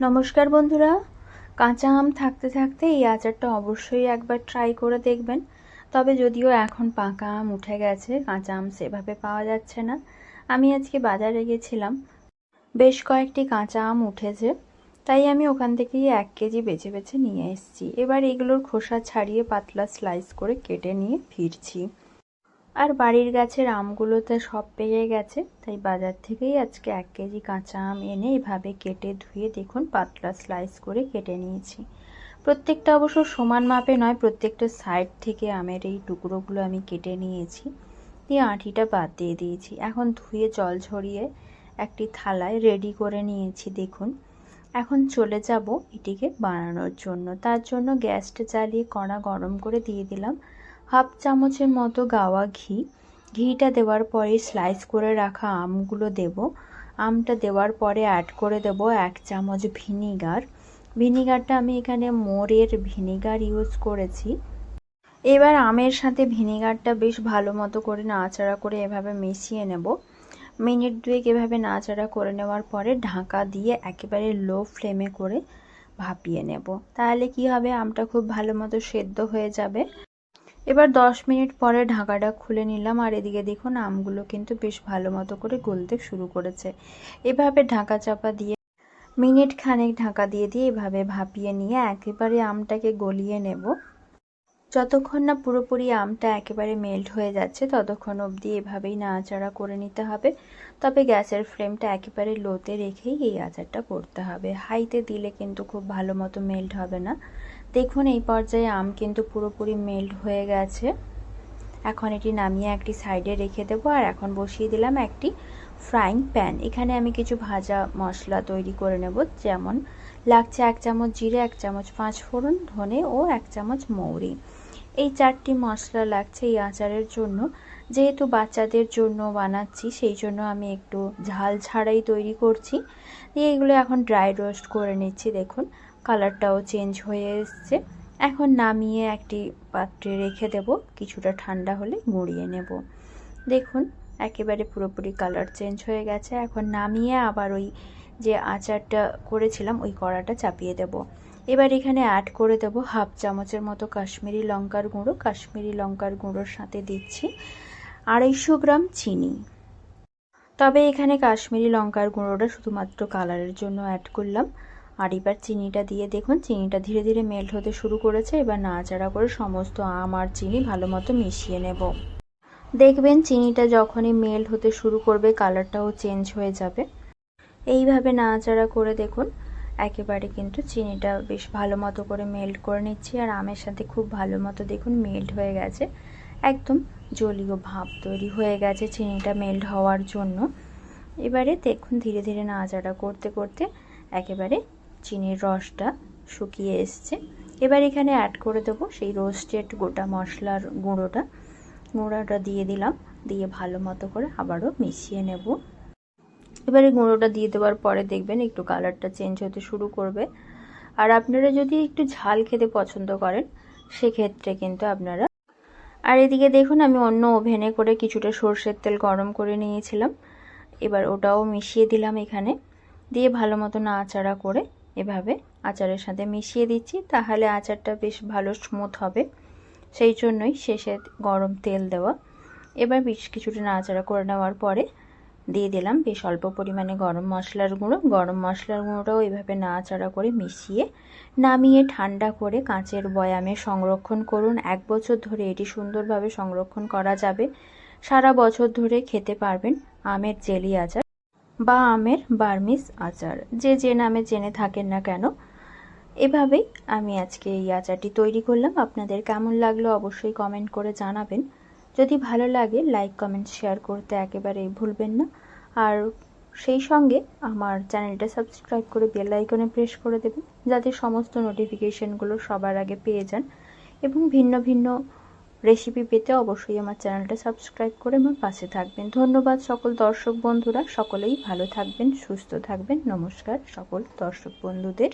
নমস্কার বন্ধুরা। কাঁচা আম থাকতে থাকতে এই আচারটা অবশ্যই একবার ট্রাই করে দেখবেন। তবে যদিও এখন পাকা আম উঠে গেছে, কাঁচা আম সেভাবে পাওয়া যাচ্ছে না। আমি আজকে বাজারে গেছিলাম। বেশ কয়েকটি কাঁচা আম উঠেছে, তাই আমি ওখান থেকেই এক কেজি বেছে বেছে নিয়ে এসেছি। এবার এগুলোর খোসা ছাড়িয়ে পাতলা স্লাইস করে কেটে নিয়ে ফিরছি। আর বাড়ির গাছের আমগুলোতে সব পেয়ে গেছে, তাই বাজার থেকেই আজকে এক কেজি কাঁচা আম এনে এভাবে কেটে ধুয়ে দেখুন, পাতলা স্লাইস করে কেটে নিয়েছি। প্রত্যেকটা অবশ্য সমান মাপে নয়, প্রত্যেকটা সাইড থেকে আমের এই টুকরোগুলো আমি কেটে নিয়েছি। দিয়ে আঁটিটা বাদ দিয়ে দিয়েছি। এখন ধুয়ে জল ঝরিয়ে একটি থালায় রেডি করে নিয়েছি, দেখুন। এখন চলে যাব এটিকে বানানোর জন্য। তার জন্য গ্যাসটা চালিয়ে কড়া গরম করে দিয়ে দিলাম। হাফ চামচের মতো গাওয়া ঘি। ঘিটা দেওয়ার পরে স্লাইস করে রাখা আমগুলো দেব। আমটা দেওয়ার পরে অ্যাড করে দেব এক চামচ ভিনিগার ভিনিগারটা আমি এখানে মোরের ভিনিগার ইউজ করেছি। এবার আমের সাথে ভিনিগারটা বেশ ভালো মতো করে নাড়াচাড়া করে এভাবে মিশিয়ে নেব। মিনিট দুয়েক এভাবে নাড়াচাড়া করে নেওয়ার পরে ঢাকা দিয়ে একেবারে লো ফ্লেমে করে ভাপিয়ে নেব। তাহলে কি হবে? আমটা খুব ভালো মতো সেদ্ধ হয়ে যাবে। এবার দশ মিনিট পরে ঢাকাটা খুলে নিলাম, আর এদিকে দেখুন আমগুলো কিন্তু বেশ ভালো মতো করে গলতে শুরু করেছে। এভাবে ঢাকা চাপা দিয়ে, মিনিট খানেক ঢাকা দিয়ে দিয়ে এভাবে ভাপিয়ে নিয়ে একেবারে আমটাকে গলিয়ে নেব। যতক্ষণ না পুরোপুরি আমটা একেবারে মেল্ট হয়ে যাচ্ছে, ততক্ষণ অবধি এভাবেই নাড়াচাড়া করে নিতে হবে। তবে গ্যাসের ফ্লেমটা একেবারে লোতে রেখেই এই আচারটা করতে হবে। হাইতে দিলে কিন্তু খুব ভালো মতো মেল্ট হবে না। দেখুন, এই পর্যায়ে আম কিন্তু পুরোপুরি মেল্ট হয়ে গেছে। এখন এটি নামিয়ে একটি সাইডে রেখে দেবো, আর এখন বসিয়ে দিলাম একটি ফ্রাইং প্যান এখানে আমি কিছু ভাজা মশলা তৈরি করে নেব, যেমন লাগছে এক চামচ জিরে, এক চামচ পাঁচ ফোড়ন ধনে ও এক চামচ মৌরি। এই চারটি মশলা লাগছে এই আচারের জন্য। যেহেতু বাচ্চাদের জন্য বানাচ্ছি, সেই জন্য আমি একটু ঝাল ছাড়াই তৈরি করছি। দিয়ে এগুলো এখন ড্রাই রোস্ট করে নিচ্ছি, দেখুন। কালারটাও চেঞ্জ হয়ে এসছে। এখন নামিয়ে একটি পাত্রে রেখে দেব। কিছুটা ঠান্ডা হলে গুঁড়িয়ে নেব। দেখুন, একেবারে পুরোপুরি কালার চেঞ্জ হয়ে গেছে। এখন নামিয়ে আবার ওই যে আচারটা করেছিলাম, ওই কড়াটা চাপিয়ে দেব। এবার এখানে অ্যাড করে দেব হাফ চামচের মতো কাশ্মীরি লঙ্কার গুঁড়ো। কাশ্মীরি লঙ্কার গুঁড়োর সাথে দিচ্ছি আড়াইশো গ্রাম চিনি। তবে এখানে কাশ্মীরি লঙ্কার গুঁড়োটা শুধুমাত্র কালারের জন্য অ্যাড করলাম। আর এবার চিনিটা দিয়ে দেখুন, চিনিটা ধীরে ধীরে মেল্ট হতে শুরু করেছে। এবার নাড়াচাড়া করে সমস্ত আম আর চিনি ভালো মতো মিশিয়ে নেব। দেখবেন চিনিটা যখনই মেল্ট হতে শুরু করবে কালারটাও চেঞ্জ হয়ে যাবে। এইভাবে নাড়াচাড়া করে দেখুন। একেবারে কিন্তু চিনিটা বেশ ভালো মতো করে মেল্ট করে নিচ্ছি। আর আমের সাথে খুব ভালো মতো দেখুন মেল্ট হয়ে গেছে। একদম জলীয় ভাব তৈরি হয়ে গেছে চিনিটা মেল্ট হওয়ার জন্য। এবারে দেখুন ধীরে ধীরে নাড়াচাড়া করতে করতে একেবারে চিনির রসটা শুকিয়ে এসছে। এবার এখানে অ্যাড করে দেবো সেই রোস্টেড গোটা মশলার গুঁড়োটা। গুঁড়োটা দিয়ে দিলাম। দিয়ে ভালো মতো করে আবারও মিশিয়ে নেব। এবারে গুঁড়োটা দিয়ে দেওয়ার পরে দেখবেন একটু কালারটা চেঞ্জ হতে শুরু করবে। আর আপনারা যদি একটু ঝাল খেতে পছন্দ করেন, সেক্ষেত্রে কিন্তু আপনারা আর এদিকে দেখুন, আমি অন্য ওভেনে করে কিছুটা সর্ষের তেল গরম করে নিয়েছিলাম। এবার ওটাও মিশিয়ে দিলাম এখানে। দিয়ে ভালো মতো আচারা করে এভাবে আচারের সাথে মিশিয়ে দিচ্ছি, তাহলে আচারটা বেশ ভালো স্মুথ হবে। সেই জন্যই শেষে গরম তেল দেওয়া। এবার বেশ কিছুটা নাড়াচাড়া করে নেওয়ার পরে দিয়ে দিলাম। বেশ অল্প পরিমাণে গরম মশলার গুঁড়ো। গরম মশলার গুঁড়োটাও এভাবে নাড়াচাড়া করে মিশিয়ে নামিয়ে ঠান্ডা করে কাঁচের বয়ামে সংরক্ষণ করুন। এক বছর ধরে এটি সুন্দরভাবে সংরক্ষণ করা যাবে। সারা বছর ধরে খেতে পারবেন আমের জেলি আচার বা আমের বার্মিস আচার। যে যে নামে জেনে থাকেন না কেন, এভাবেই আমি আজকে এই আচারটি তৈরি করলাম। আপনাদের কেমন লাগল অবশ্যই কমেন্ট করে জানাবেন। যদি ভালো লাগে, লাইক, কমেন্ট, শেয়ার করতে একেবারেই ভুলবেন না। আর সেই সঙ্গে আমার চ্যানেলটা সাবস্ক্রাইব করে বেল আইকনে প্রেস করে দেবেন, যাতে সমস্ত নোটিফিকেশানগুলো সবার আগে পেয়ে যান এবং ভিন্ন ভিন্ন রেসিপি পেতে অবশ্যই আমার চ্যানেলটা সাবস্ক্রাইব করে আমার পাশে থাকবেন। ধন্যবাদ সকল দর্শক বন্ধুরা, সকলেই ভালো থাকবেন, সুস্থ থাকবেন। নমস্কার সকল দর্শক বন্ধুদের।